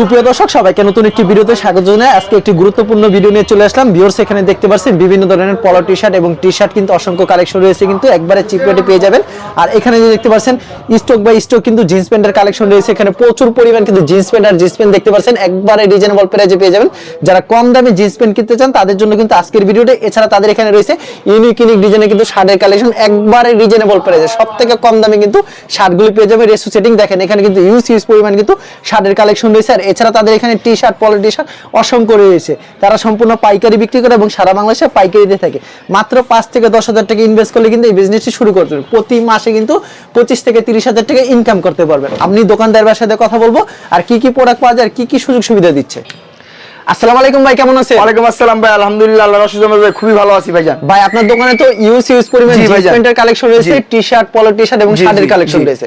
সুপ্রিয় দর্শক, সবাইকে নতুন একটি ভিডিওতে স্বাগত জানাই। আজকে একটি গুরুত্বপূর্ণ ভিডিও নিয়ে চলে আসলাম। ভিউয়ার্স এখানে দেখতে পাচ্ছেন বিভিন্ন ধরনের পলো টি শার্ট এবং টি শার্ট কিন্তু অসংখ্য কালেকশন রয়েছে, কিন্তু একবারে চিপ পেয়ে যাবেন। আর এখানে যে দেখতে পাচ্ছেন স্টক বাই স্টক কিন্তু জিন্স প্যান্টের কালেকশন রয়েছে। এখানে প্রচুর পরিমাণ কিন্তু জিন্স প্যান্ট আর জিন্স প্যান্ট দেখতে পাচ্ছেন, একবারে রিজনেবল প্রাইসে পেয়ে যাবেন। যারা কম দামে জিন্স প্যান্ট কিনতে চান, তাদের জন্য কিন্তু আজকের ভিডিওটা, এছাড়া তাদের এখানে রয়েছে ইউনিক ইউনিক ডিজাইনের কিন্তু শার্টের কালেকশন একবারে রিজনেবল প্রাইসে সব থেকে কম দামে কিন্তু শার্টগুলি পেয়ে যাবে রেসু সেটিং দেখেন, এখানে কিন্তু ইউজ ইউজ পরিমাণ কিন্তু শার্টের কালেকশন রয়েছে। আর এছাড়া তাদের এখানে টি শার্ট পলো টি শার্ট অসংখ্য রয়েছে। তারা সম্পূর্ণ পাইকারি বিক্রি করে এবং সারা বাংলাদেশে পাইকারি দিয়ে থাকে। মাত্র পাঁচ থেকে দশ হাজার টাকা ইনভেস্ট করলে কিন্তু এই বিজনেসটি শুরু করতে পারবেন প্রতি মাসে কিন্তু পঁচিশ থেকে তিরিশ হাজার টাকা ইনকাম করতে পারবেন। আপনি দোকানদারের সাথে কথা বলব আর কি কি প্রোডাক্ট পাওয়া যায় আর কি কি সুযোগ সুবিধা দিচ্ছে। আসসালামু আলাইকুম ভাই কেমন আছে ওয়ালাইকুম আসসালাম ভাই আলহামদুলিল্লাহ আল্লাহ রসুল ভাই খুবই ভালো আছি ভাইজান। ভাই আপনার দোকানে তো ইউজ ইউজ পরিমাণ জি জিন্স। প্যান্টের কালেকশন রয়েছে টি শার্ট পলো টি শার্ট এবং শার্টের কালেকশন রয়েছে।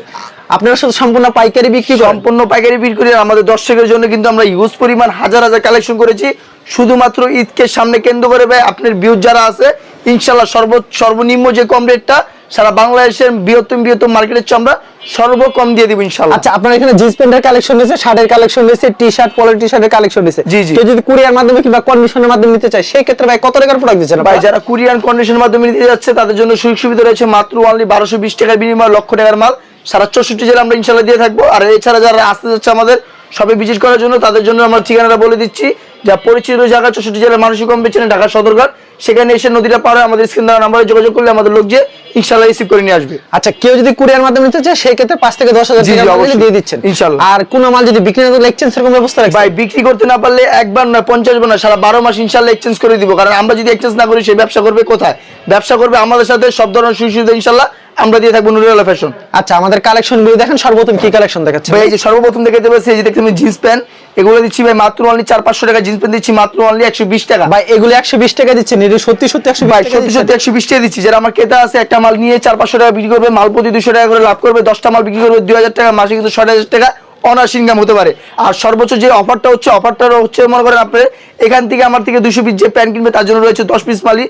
আপনারা শুধু সম্পূর্ণ পাইকারি বিক্রি সম্পূর্ণ পাইকারি বিক্রি করে আমাদের দর্শকের জন্য কিন্তু আমরা ইউজ পরিমাণ হাজার হাজার কালেকশন করেছি। শুধুমাত্র ঈদকে সামনে কেন্দ্র করে ভাই আপনার ভিউজ যারা আছে ইনশাল্লাহ সর্ব সর্বনিম্ন যে কম রেটটা সারা বাংলাদেশের বৃহত্তম বৃহত্তম মার্কেটের আমরা সর্বকম দিয়ে দিব ইনশাল্লাহ। আচ্ছা আপনার এখানে জিন্স প্যান্টের কালেকশন রয়েছে শার্টের কালেকশন রয়েছে টি শার্ট পলো টি শার্টের কালেকশন রয়েছে। জি, জি। কেউ যদি কুরিয়ার মাধ্যমে কিংবা কন্ডিশনের মাধ্যমে নিতে চায় সেই ক্ষেত্রে ভাই কত টাকার প্রোডাক্ট দিচ্ছেন ভাই যারা কুরিয়ান কন্ডিশনের মাধ্যমে নিতে যাচ্ছে তাদের জন্য সুযোগ সুবিধা রয়েছে মাত্র অনলি বারোশো বিশ টাকার বিনিময়ে লক্ষ টাকার মাল। সারা চৌষট্টি জেলা আমরা ইনশাল্লাহ দিয়ে থাকব। আর এছাড়া যারা আসতে যাচ্ছে আমাদের সবে ভিজিট করার জন্য, তাদের জন্য আমরা ঠিকানাটা বলে দিচ্ছি। যা পরিচিত জায়গা চৌষট্টি জেলার মানুষই কম পেছনে ঢাকা সদরঘাট। সেখানে এসে নদীটা পারে আমাদের স্ক্রিন দেওয়া নাম্বারে যোগাযোগ করলে আমাদের লোক যে ইনশাল্লাহ রিসিভ করে নিয়ে আসবে। আচ্ছা কেউ যদি কুরিয়ার মাধ্যমে নিতে চায় সেই ক্ষেত্রে পাঁচ থেকে দশ হাজার টাকা দিয়ে দিচ্ছেন। ইনশাল্লাহ। আর কোনো মাল যদি বিক্রি না করলে এক্সচেঞ্জ এরকম ব্যবস্থা ভাই বিক্রি করতে না পারলে একবার না পঞ্চাশ বার না সারা বারো মাস ইনশাল্লাহ এক্সচেঞ্জ করে দিব। কারণ আমরা যদি এক্সচেঞ্জ না করি সে ব্যবসা করবে কোথায়? ব্যবসা করবে আমাদের সাথে সব ধরনের সুবিধা ইনশাল্লাহ আমরা দিয়ে থাকব নুরিয়ালা ফ্যাশন আচ্ছা আমাদের কালেকশনগুলো দেখেন সর্বপ্রথম কি কালেকশন দেখাচ্ছে ভাই এই যে সর্বপ্রথম দেখতে পাচ্ছি এই যে দেখতে জিন্স প্যান্ট এগুলো দিচ্ছি ভাই মাত্র অনলি চার পাঁচশো টাকা জিন্স প্যান্ট দিচ্ছি মাত্র অনলি একশো বিশ টাকা। ভাই এগুলো একশো বিশ টাকা দিচ্ছেন এটা সত্যি সত্যি একশো ভাই সত্যি সত্যি একশো বিশ টাকা দিচ্ছি। যারা আমার ক্রেতা আছে একটা মাল নিয়ে চার পাঁচশো টাকা বিক্রি করবে মাল প্রতি দুশো টাকা করে লাভ করবে দশটা মাল বিক্রি করবে দুই হাজার টাকা মাসে কিন্তু ষাট হাজার টাকা অনার্স ইনকাম হতে পারে। আর সর্বোচ্চ যে অফারটা হচ্ছে অফারটা হচ্ছে মনে করেন আপনার এখান থেকে আমার থেকে দুশো পিস যে প্যান্ট কিনবে তার জন্য রয়েছে দশ পিস মালই।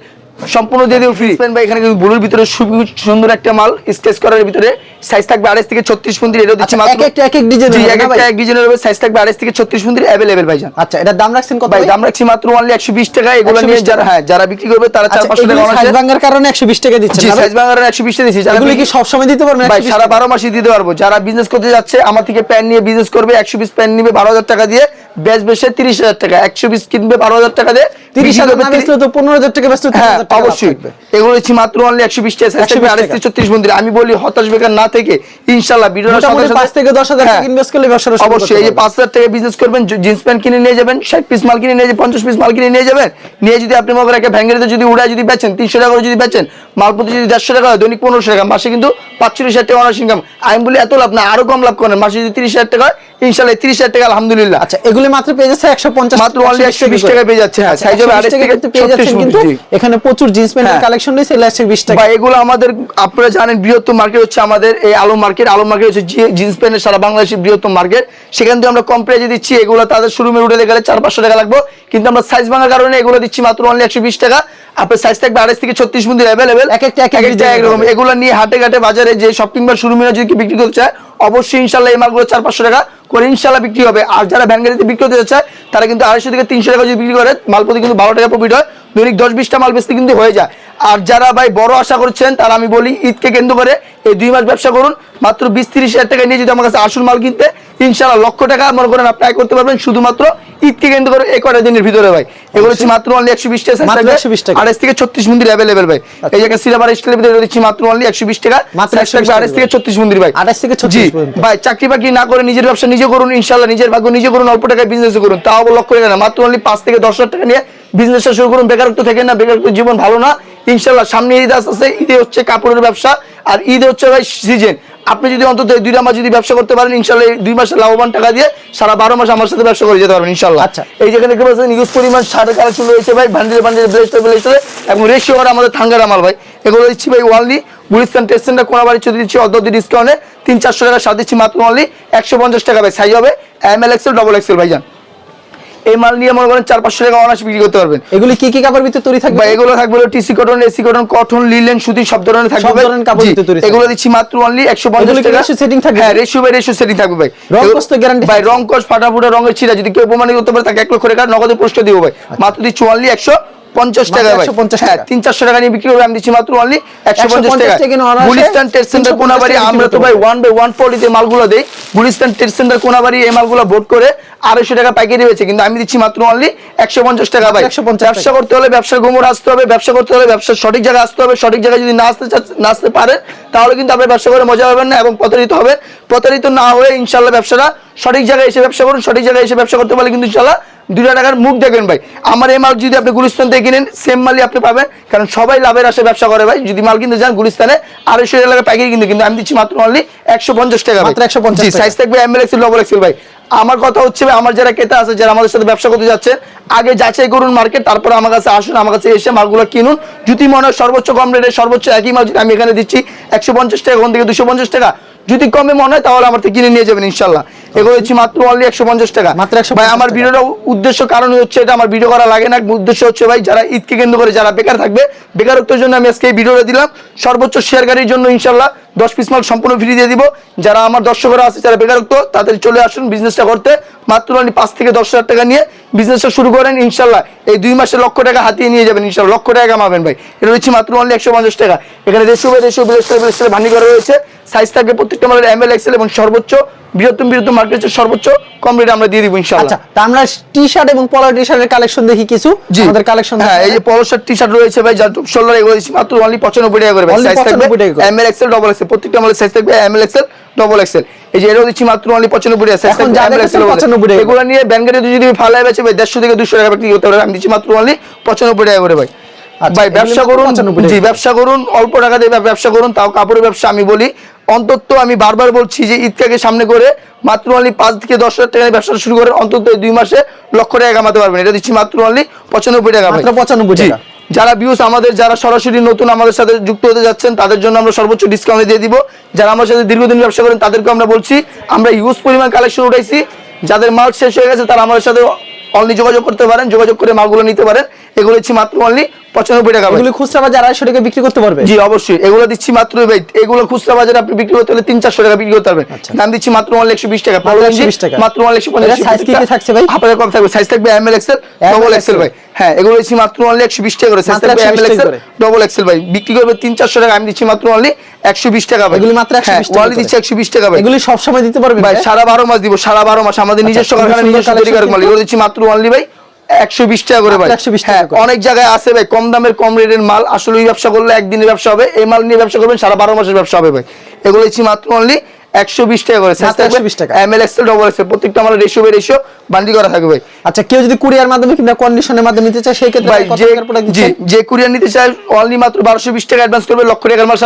সম্পূর্ণ দিয়ে দেবো ফ্রি ভাই এখানে কিন্তু ব্লুর ভিতরে খুবই সুন্দর একটা মাল স্কেচ করার ভিতরে সাইজ থাকবে আড়াইশ থেকে ছত্রিশ পন্থী এটা দিচ্ছি আচ্ছা, মাত্র এক একটা এক এক ডিজাইন এক? একটা এক ডিজাইনের হবে সাইজ থাকবে আড়াইশ থেকে ছত্রিশ পন্থী অ্যাভেলেবেল ভাই আচ্ছা এটার দাম রাখছেন কত ভাই? দাম রাখছি মাত্র অনলি একশো বিশ টাকা এগুলো নিয়ে যারা হ্যাঁ যারা বিক্রি করবে তারা চার আচ্ছা, পাঁচশো টাকা অনার্সে- ভাঙার কারণে 120 টাকা দিচ্ছেন জি না ভাই? সাইজ বাংলার একশো বিশটা দিচ্ছি যারা এগুলো কি সব সময় দিতে পারবেন ভাই সারা টাকা? বারো মাসই দিতে পারব যারা বিজনেস করতে যাচ্ছে আমার থেকে প্যান নিয়ে বিজনেস করবে একশো পিস প্যান নিবে বারো হাজার টাকা দিয়ে ব্যাচ বেসে তিরিশ হাজার টাকা একশো পিস কিনবে বারো হাজার টাকা দিয়ে 30 হাজার তো 15,000 টাকা বেচলেও 30,000 হ্যাঁ টাকা অবশ্যই এগুলো হচ্ছে মাত্র অনলি একশো বিশ টাকা 120 আড়াইশ টাকা। থেকে ছত্রিশ মন্দির আমি বলি হতাশ বেকার না থেকে ইনশাল্লাহ ভিডিওর পাঁচ থেকে দশ হাজার হ্যাঁ। ইনভেস্ট করলে ব্যবসাটা অবশ্যই এই যে পাঁচ হাজার টাকা বিজনেস করবেন জিন্স প্যান্ট কিনে নিয়ে যাবেন ষাট পিস মাল কিনে নিয়ে যাবেন পঞ্চাশ পিস মাল কিনে নিয়ে যাবেন নিয়ে যদি আপনি ভ্যাঙ্গেরিতে যদি উড়ায় যদি বেচেন তিনশো টাকা করে যদি বেচেন যদি দেড়শো টাকা হয় দৈনিক পনেরোশো টাকা মাসে কিন্তু পাঁচচল্লিশ হাজার টাকা অনার্স ইনকাম আমি বলি এত লাভ না আরও কম লাভ করেন মাসে যদি তিরিশ হাজার টাকা হয় তিরিশ হাজার টাকা আলহামদুলিল্লাহ। আচ্ছা এগুলি মাত্র পেয়ে যাচ্ছে একশো পঞ্চাশ মাত্র only 120 টাকায় পেয়ে যাচ্ছে, হ্যাঁ, size হবে 28 থেকে পেয়ে যাচ্ছেন কিন্তু এখানে প্রচুর জিন্স প্যান্টের হ্যাঁ। কালেকশন রয়েছে এগুলো একশো বিশ টাকা। বা এগুলো আমাদের আপনারা জানেন বৃহত্তম মার্কেট হচ্ছে আমাদের এই আলম মার্কেট আলম মার্কেট হচ্ছে জিন্স প্যান্টের সারা বাংলাদেশের বৃহত্তম মার্কেট সেখান থেকে আমরা কম প্রাইজে দিচ্ছি এগুলো তাদের শোরুমে উঠে গেলে চার পাঁচশো টাকা লাগবে। কিন্তু আমরা সাইজ ভাঙার কারণে এগুলো দিচ্ছি মাত্র অনলি একশো বিশ টাকা। আপনার সাইজ থাকবে আড়াইশ থেকে ছত্রিশ মন্দির অ্যাভেলেবেল এক একটা এক এক একটা এগুলো নিয়ে হাটে ঘাটে বাজারে যে শপিং বা শোরুমে যদি বিক্রি করতে চায় অবশ্যই ইনশাল্লাহ এই মালগুলো চার পাঁচশো টাকা করে ইনশাল্লাহ বিক্রি হবে। আর যারা ভ্যানগাড়িতে বিক্রি করতে চায় তারা কিন্তু আড়াইশো থেকে তিনশো টাকা যদি বিক্রি করে, মাল প্রতি কিন্তু বারো টাকা প্রফিট হয়। দৈনিক দশ বিশটা মাল বেচতে কিন্তু হয়ে যায়। আর যারা ভাই বড় আশা করছেন তারা আমি বলি ঈদকে কেন্দ্র করে এই দুই মাস ব্যবসা করুন। মাত্র বিশ তিরিশ হাজার টাকা নিয়ে যদি আমার কাছে আসল মাল কিনতে ইনশাল্লাহ লক্ষ টাকা মনে করেন আপনি আয় করতে পারবেন। শুধুমাত্র ঈদকে কেন্দ্র করে এই কটা দিনের ভিতরে ভাই? এগুলো হচ্ছে মাত্র অনলি একশো বিশ টাকা মাত্র থাকবে। 120 টাকা। আড়াইশ থেকে ছত্রিশ মন্দির অ্যাভেলেবেল ভাই। এই জায়গায় সিলেবার স্টাইলের ভিতরে দিচ্ছি মাত্র অনলি একশো বিশ টাকা। মাত্র 120 আড়াইশ থেকে ছত্রিশ মন্দির ভাই। 28 থেকে 36 জি ভাই চাকরি বাকরি না করে নিজের ব্যবসা নিজে করুন ইনশাল্লাহ নিজের ভাগ্য নিজে করুন অল্প টাকায় বিজনেস করুন। তাও আবার লক্ষ টাকা না মাত্র অনলি পাঁচ থেকে দশ হাজার টাকা নিয়ে বিজনেসটা শুরু করুন। বেকারত্ব থেকে না বেকারত্ব জীবন ভালো না। ইনশাল্লাহ সামনে ঈদ আসতেছে ঈদে হচ্ছে কাপড়ের ব্যবসা আর ঈদ হচ্ছে ভাই সিজন আপনি যদি অন্তত এই দুইটা মাস যদি ব্যবসা করতে পারেন ইনশাল্লাহ এই দুই মাসের লাভবান টাকা দিয়ে সারা বারো মাস আমার সাথে ব্যবসা করে যেতে পারবেন ইনশাল্লাহ আচ্ছা। এই যেখানে দেখতে পাচ্ছেন ইউজ পরিমাণ সারের কালেকশন রয়েছে ভাই ভান্ডেল ভান্ডেল ব্লেস্টার ব্লেস্টারে এবং রেশিও করা আমাদের থাঙ্গার আমার ভাই। এগুলো দিচ্ছি ভাই only Gulistan test centre Konabari চলে দিচ্ছি অর্ধ ডিসকাউন্টে তিন চারশো টাকা সাথে দিচ্ছি মাত্র অনলি একশো পঞ্চাশ টাকা ভাই। সাইজ হবে M L XL double XL ভাইজান। এই মাল নিয়ে মনে করেন চার পাঁচশো টাকা অনায়াসে বিক্রি করতে পারবেন। এগুলি কি কি কাপড় ভিতরে তৈরি থাকবে? এগুলো থাকবে TC cotton AC cotton cotton linen সুতি সব ধরনের থাকবে সব ধরনের কাপড় জি, তৈরি এগুলো দিচ্ছি মাত্র অনলি একশো এগুলো পঞ্চাশ কি টাকা। ratio setting থাকবে? হ্যাঁ রেশিও বাই রেশিও সেটিং থাকবে ভাই। রং তো guarantee ভাই রং কস ফাটা ফুটা রঙের ছিঁড়া যদি কেউ প্রমাণিত করতে পারে তাকে এক লক্ষ টাকা নগদে পুরস্কার দিব ভাই। মাত্র দিচ্ছি অনলি একশো পঞ্চাশ টাকা 150 হ্যাঁ। তিন চারশো টাকা নিয়ে বিক্রি করবে আমি দিচ্ছি মাত্র অনলি একশো পঞ্চাশ টাকা। টাকা গুলিস্তান টেস্ট সেন্টার কোনাবাড়ি আমরা তো বিক্রি ভাই ওয়ান বাই ওয়ান ফোর্টিতে মালগুলো দেই। গুলিস্তান টেস্ট সেন্টার কোনাবাড়ি এই মালগুলো ভোট করে আড়াইশো টাকা পাইকারি হয়েছে কিন্তু আমি দিচ্ছি মাত্র অনলি একশো পঞ্চাশ টাকা ভাই। ব্যবসা করতে হলে ব্যবসার গোমর আসতে হবে ব্যবসা করতে হলে ব্যবসার সঠিক জায়গায় আসতে হবে সঠিক জায়গায় যদি না আসতে না আসতে পারেন তাহলে কিন্তু আপনার ব্যবসা করে মজা পাবেন না এবং প্রতারিত হবে। প্রতারিত না হয়ে ইনশাল্লাহ ব্যবসাটা সঠিক জায়গায় এসে ব্যবসা করুন সঠিক জায়গায় এসে ব্যবসা করতে পারলে কিন্তু ইনশাল্লাহ দুটা টাকার মুখ দেখবেন ভাই। আমার এই মাল যদি আপনি গুলিস্তান থেকে কিনেন সেম মালই আপনি পাবেন কারণ সবাই লাভের আসে ব্যবসা করে ভাই। যদি মাল কিনতে যান গুলিস্তানে আড়াইশো টাকা পাইকারি কিন্তু কিন্তু আমি দিচ্ছি মাত্র অনলি একশো পঞ্চাশ টাকা 150 জি সাইজ থাকবে M L XL double XL ভাই। আমার কথা হচ্ছে আমার যারা ক্রেতা আছে, যারা আমাদের সাথে ব্যবসা করতে যাচ্ছে, আগে যাচাই করুন মার্কেট তারপরে আমার কাছে আসুন, আমার কাছে এসে মালগুলো কিনুন। যদি মনে হয় সর্বোচ্চ কম রেটে সর্বোচ্চ একই মাল যদি আমি এখানে দিচ্ছি, একশো পঞ্চাশ টাকা, ওখান থেকে দুশো পঞ্চাশ টাকা, যদি কমে মনে হয় তাহলে আমার থেকে কিনে নিয়ে যাবেন ইনশাল্লাহ। এগুলো হচ্ছে মাত্র অনলি একশো পঞ্চাশ টাকা। মাত্র একশো ভাই আমার। ভিডিওটা উদ্দেশ্য কারণ হচ্ছে এটা আমার ভিডিও করা লাগে না। উদ্দেশ্য হচ্ছে ভাই যারা ঈদকে কেন্দ্র করে যারা বেকার থাকবে বেকারত্বের জন্য আমি আজকে এই ভিডিওটা দিলাম। সর্বোচ্চ শেয়ারকারীর জন্য ইনশাল্লাহ দশ পিস মাল সম্পূর্ণ ফ্রি দিয়ে দিব। যারা আমার দর্শকরা আছে যারা বেকারত্ব তাদের চলে আসুন বিজনেসটা করতে। মাত্র আপনি পাঁচ থেকে দশ হাজার টাকা নিয়ে বিজনেসটা শুরু করেন ইনশাল্লাহ এই দুই মাসে লক্ষ টাকা হাতিয়ে নিয়ে যাবেন ইনশাল্লাহ লক্ষ টাকা কামাবেন ভাই। এটা হচ্ছে মাত্র অনলি একশো পঞ্চাশ টাকা। এখানে দেশীয় দেশীয় বিলেস্টার বিলেস্টার ভান্ডি করা রয়েছে সাইজ থাকবে প্রত্যেকটা মালের এম এল এক্সেল এবং সর্বোচ্চ বৃহত্তম বৃহত্তম মার্কেটের সর্বোচ্চ কম রেটে আমরা দিয়ে দিব ইনশাল্লাহ আচ্ছা তা আমরা টি শার্ট এবং পলো টি শার্টের কালেকশন দেখি কিছু। আমাদের কালেকশন হ্যাঁ এই যে পলো শার্ট টি শার্ট রয়েছে ভাই যার শোল্ডার এগুলো দিচ্ছি মাত্র অনলি পঁচানব্বই টাকা করে Only সাইজ থাকবে 95। M L XL double XL প্রত্যেকটা আমাদের সাইজ থাকবে M L XL double XL এই যে এটাও দিচ্ছি মাত্র অনলি পঁচানব্বই টাকা সাইজ থাকবে এম এল দেখাচ্ছেন এক্সেল 95 টাকা। এগুলো নিয়ে ব্যাংকের যদি ফালায় বেচে ভাই দেড়শো থেকে দুশো টাকা বিক্রি করতে পারবে আমি দিচ্ছি মাত্র অনলি পঁচানব্বই টাকা করে ভাই। আচ্ছা, ভাই ব্যবসা করুন জি ব্যবসা করুন অল্প টাকা দিয়ে ব্যবসা করুন তাও কাপড়ের ব্যবসা আমি বলি অন্তত আমি বারবার বলছি যে ঈদকে সামনে করে মাত্র অনলি পাঁচ থেকে দশ হাজার টাকা ব্যবসা শুরু করে অন্তত দুই মাসে লক্ষ টাকা কামাতে পারবেন এটা দিচ্ছি মাত্র অনলি পঁচানব্বই টাকা। মাত্র 95 জি। টাকা। যারা ভিউস আমাদের যারা সরাসরি নতুন আমাদের সাথে যুক্ত হতে যাচ্ছেন তাদের জন্য আমরা সর্বোচ্চ ডিসকাউন্ট দিয়ে দিব যারা আমার সাথে দীর্ঘদিন ব্যবসা করেন তাদেরকে আমরা বলছি আমরা ইউজ পরিমাণ কালেকশন উঠাইছি যাদের মাল শেষ হয়ে গেছে তারা আমাদের সাথে অনলি যোগাযোগ করতে পারেন যোগাযোগ করে মালগুলো নিতে পারেন। এগুলো হচ্ছে মাত্র অনলি পঁচানব্বই টাকা। এগুলি খুচরা বাজার আড়াইশো টাকা বিক্রি করতে পারবে? জি অবশ্যই। এগুলো দিচ্ছি মাত্র এগুলো খুচরা বাজারে আপনি বিক্রি করতে হলে তিন চারশো টাকা বিক্রি করতে পারবেন। আচ্ছা। দাম দিচ্ছি মাত্র অনলি একশো বিশ টাকা। মাত্র পনেরো 120 টাকা। মাত্র অনলি একশো পঞ্চাশ কি থাকছে ভাই? আপনাদের কম থাকবে? সাইজ থাকবে M L XL double XL ভাই। হ্যাঁ এগুলো দিচ্ছি মাত্র অনলি একশো বিশ টাকা করে। সাইজ থাকবে M L XL double XL ভাই। বিক্রি করবে তিন চারশো টাকা আমি দিচ্ছি মাত্র অনলি একশো বিশ টাকা ভাই। এগুলি মাত্র 120 হ্যাঁ, টাকা only করে। দিচ্ছি টাকা ভাই। এগুলি সবসময় দিতে পারবে ভাই সারা বারো মাস দিব সারা বারো মাস। আমাদের নিজস্ব কারখানা নিজস্ব তৈরি করা মাল এগুলো দিচ্ছি মাত্র অনলি ভাই একশো বিশ টাকা করে ভাই। 120 টাকা হ্যাঁ অনেক জায়গায় আছে ভাই কম দামের কম রেটের মাল। আসলে ওই ব্যবসা করলে একদিনের ব্যবসা হবে এই মাল নিয়ে ব্যবসা করবেন সারা বারো মাসের ব্যবসা হবে ভাই। এগুলো দিচ্ছি মাত্র অনলি একশো বিশ টাকা করে 120 টাকা। এম এক্সেল ডবল এক্সেল প্রত্যেকটা আমার রেশিও বাই রেশিও বান্ডি করা থাকবে ভাই। আচ্ছা কেউ যদি কুরিয়ার মাধ্যমে কিংবা কন্ডিশনের মাধ্যমে নিতে চায় সেই ক্ষেত্রে ভাই যে টাকার জি যে কুরিয়ার নিতে চায় অনলি মাত্র বারোশো বিশ টাকা অ্যাডভান্স করবে লক্ষ টাকার মাল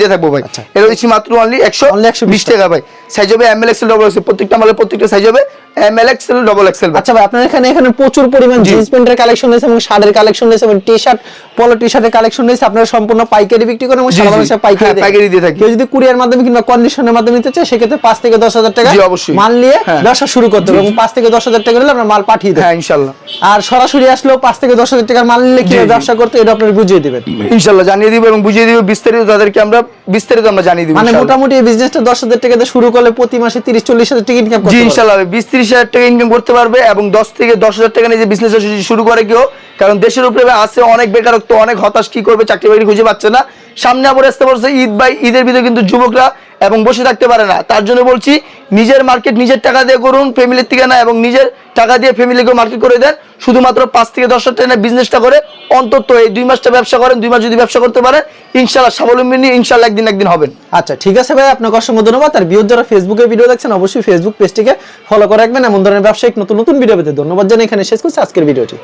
দিয়ে থাকব ভাই। আচ্ছা। এটা মাত্র অনলি 120 টাকা ভাই। সাইজ হবে এক্সেল ডবল এক্সেল প্রত্যেকটা মালের প্রত্যেকটা সাইজ হবে M L XL double XL আচ্ছা ভাই আপনার এখানে এখানে প্রচুর পরিমাণ জিন্স প্যান্টের কালেকশন রয়েছে এবং শার্টের কালেকশন রয়েছে এবং টি শার্ট পলো টি শার্টের কালেকশন রয়েছে আপনারা সম্পূর্ণ পাইকারি বিক্রি করেন এবং সারা। পাইকারি হ্যাঁ, পাইকারি দিয়ে থাকি। কেউ যদি কুরিয়ার মাধ্যমে কিংবা কন্ডিশনের মাধ্যমে নিতে চায় সেক্ষেত্রে পাঁচ থেকে দশ হাজার টাকা জি, অবশ্যই। মাল নিয়ে হ্যাঁ। ব্যবসা শুরু করতে হবে এবং পাঁচ থেকে দশ হাজার টাকা নিলে আপনার মাল পাঠিয়ে হ্যাঁ ইনশাল্লাহ আর সরাসরি আসলেও পাঁচ থেকে দশ হাজার টাকার মাল নিলে জি। ব্যবসা করতে এটা আপনার বুঝিয়ে দিবেন ইনশাল্লাহ জানিয়ে দিব এবং বুঝিয়ে দিব বিস্তারিত তাদেরকে আমরা বিস্তারিত আমরা জানিয়ে দিব মানে মোটামুটি এই বিজনেসটা দশ হাজার টাকা দিয়ে শুরু করলে প্রতি মাসে তিরিশ চল্লিশ হাজার টাকা ইনকাম করতে পারবে। ইনশাল্লাহ বিশ ত্রিশ হাজার টাকা ইনকাম করতে পারবে এবং দশ থেকে দশ হাজার টাকা যে বিজনেস শুরু করে কেউ। কারণ দেশের উপরে আছে অনেক বেকারত্ব, অনেক হতাশ, কি করবে, চাকরি বাকরি খুঁজে পাচ্ছে না। সামনে আবার আসতে পারছে ঈদ বাই ঈদের ভিতরে কিন্তু যুবকরা এবং বসে থাকতে পারে না। তার জন্য বলছি, নিজের মার্কেট নিজের টাকা দিয়ে করুন ফ্যামিলির থেকে না, এবং নিজের টাকা দিয়ে ফ্যামিলিকে মার্কেট করে দেন। শুধুমাত্র পাঁচ থেকে দশ হাজার টাকা বিজনেসটা করে অন্তত এই দুই মাসটা ব্যবসা করেন, দুই মাস যদি ব্যবসা করতে পারেন ইনশাল্লাহ স্বাবলম্বী নিয়ে ইনশাল্লাহ একদিন একদিন হবেন। আচ্ছা ঠিক আছে ভাই, আপনাকে অসংখ্য ধন্যবাদ। আর বিয়োগ যারা ফেসবুকে ভিডিও দেখছেন, অবশ্যই ফেসবুক পেজটিকে ফলো করে রাখবেন। এমন ধরনের ব্যবসায়িক নতুন নতুন ভিডিও পেতে ধন্যবাদ জানিয়ে এখানে শেষ করছি আজকের ভিডিওটি